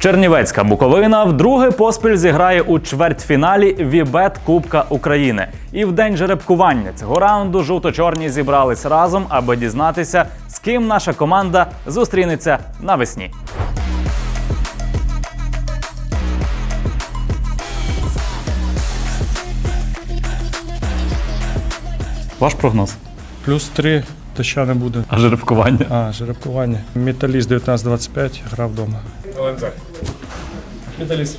Чернівецька Буковина вдруге поспіль зіграє у чвертьфіналі Вібет Кубка України. І в день жеребкування цього раунду жовто-чорні зібрались разом, аби дізнатися, з ким наша команда зустрінеться навесні. Ваш прогноз. Плюс 3 доща не буде. А жеребкування? А, жеребкування. Металіст 19-25, грав вдома. ЛНЗ. Металіст.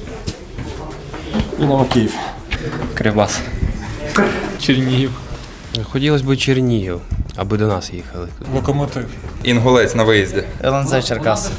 Динамо Київ. Кривбас. Чернігів. Хотілося б Чернігів, аби до нас їхали. Локомотив. Інгулець на виїзді. ЛНЗ Черкас.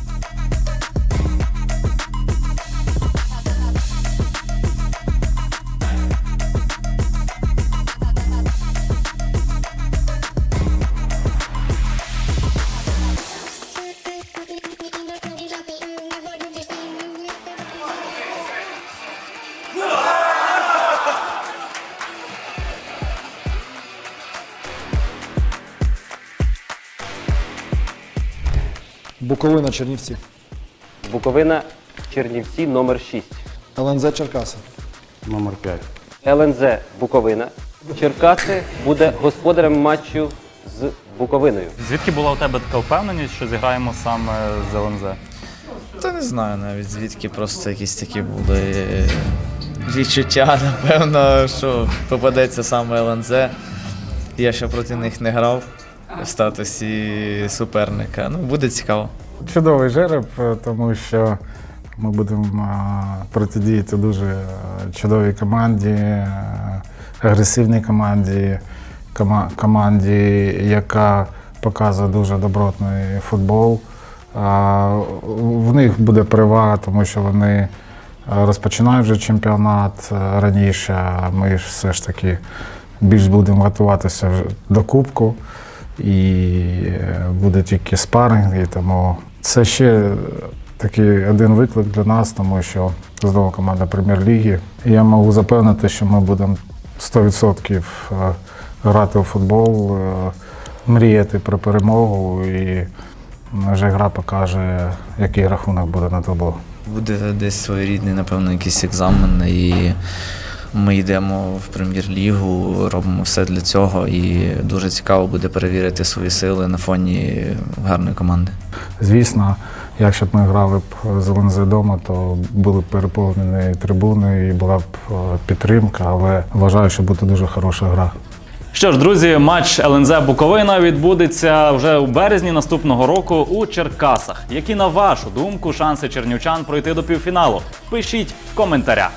Буковина, Чернівці. Буковина, Чернівці, номер 6. ЛНЗ Черкаси. ЛНЗ Буковина. Черкаси буде господарем матчу з Буковиною. Звідки була у тебе така впевненість, що зіграємо саме з ЛНЗ? Та не знаю навіть звідки просто якісь такі були е, відчуття, напевно, що попадеться саме ЛНЗ. Я ще проти них не грав в статусі суперника. Ну, буде цікаво. Чудовий жереб, е, тому що ми будемо е, протидіяти дуже е, чудовій команді, агресивній команді, команді, яка показує дуже добротний футбол. В них буде перевага, тому що вони розпочинають вже чемпіонат раніше. Ми ж все ж таки більш будемо готуватися до Кубку і е, буде тільки спаринг, і тому це ще такий один виклик для нас, тому що знову команда прем'єр-ліги. Я можу запевнити, що ми будемо 100% е, грати у футбол, е, мріяти про перемогу, і вже гра покаже, який рахунок буде на табло. Буде десь своєрідний, напевно, якийсь екзамен. І ми йдемо в прем'єр-лігу, робимо все для цього. І дуже цікаво буде перевірити свої сили на фоні гарної команди. Звісно, якщо б ми грали б з ЛНЗ вдома, то були б переповнені трибуни і була б е, підтримка, але вважаю, що буде дуже хороша гра. Що ж, друзі, матч ЛНЗ Буковина відбудеться вже у березні наступного року у Черкасах. Які на вашу думку шанси чернівчан пройти до півфіналу? Пишіть в коментарях.